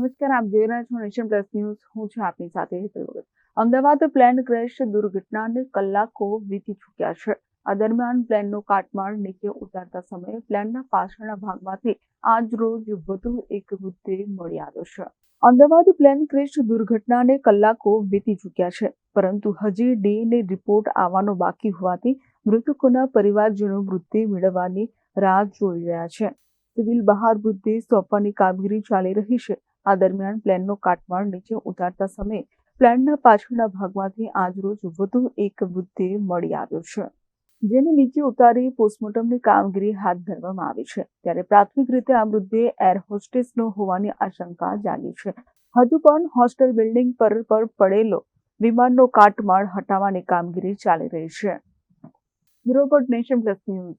નમસ્કાર, આપ જોઈ રહ્યા છો નેશન પ્લસ ન્યૂઝ. હું છું આપની સાથે હેતલ વગર અમદાવાદ પ્લેન ક્રેશ દુર્ઘટનાને કલાકો વીતી ચૂક્યા છે. આ દરમિયાન પ્લેનનો કાટમાળ નીચે ઉતારતા સમયે પ્લેનના પાછળના ભાગમાંથી આજ રોજ વધુ એક મૃતદેહ મળી આવ્યો છે. અમદાવાદ પ્લેન ક્રેશ દુર્ઘટનાને કલાકો વીતી ચૂક્યા છે, પરંતુ હજી ડીએનએ રિપોર્ટ આવવાનો બાકી હોવાથી મૃતકોના પરિવારજનો મૃતદેહ મેળવવાની રાહ જોઈ રહ્યા છે. સિવિલ બહાર મૃતદેહ સોંપવાની કામગીરી ચાલી રહી છે. આ દરમિયાન પ્લેનનો કાટમાળ નીચે ઉતારતા સમયે પ્લેનના પાછળના ભાગમાંથી આજરોજ વધુ એક મૃતદેહ મળી આવ્યો છે, જેને નીચે ઉતારી પોસ્ટમોર્ટમની કામગીરી હાથ ધરવામાં આવી છે. ત્યારે પ્રાથમિક રીતે આ મૃતદેહ એર હોસ્ટેસનો હોવાની આશંકા જાગી છે. હજુ પણ હોસ્ટેલ બિલ્ડિંગ પર પર પડેલો વિમાનનો કાટમાળ હટાવવાની કામગીરી ચાલી રહી છે. Report Nation plus news.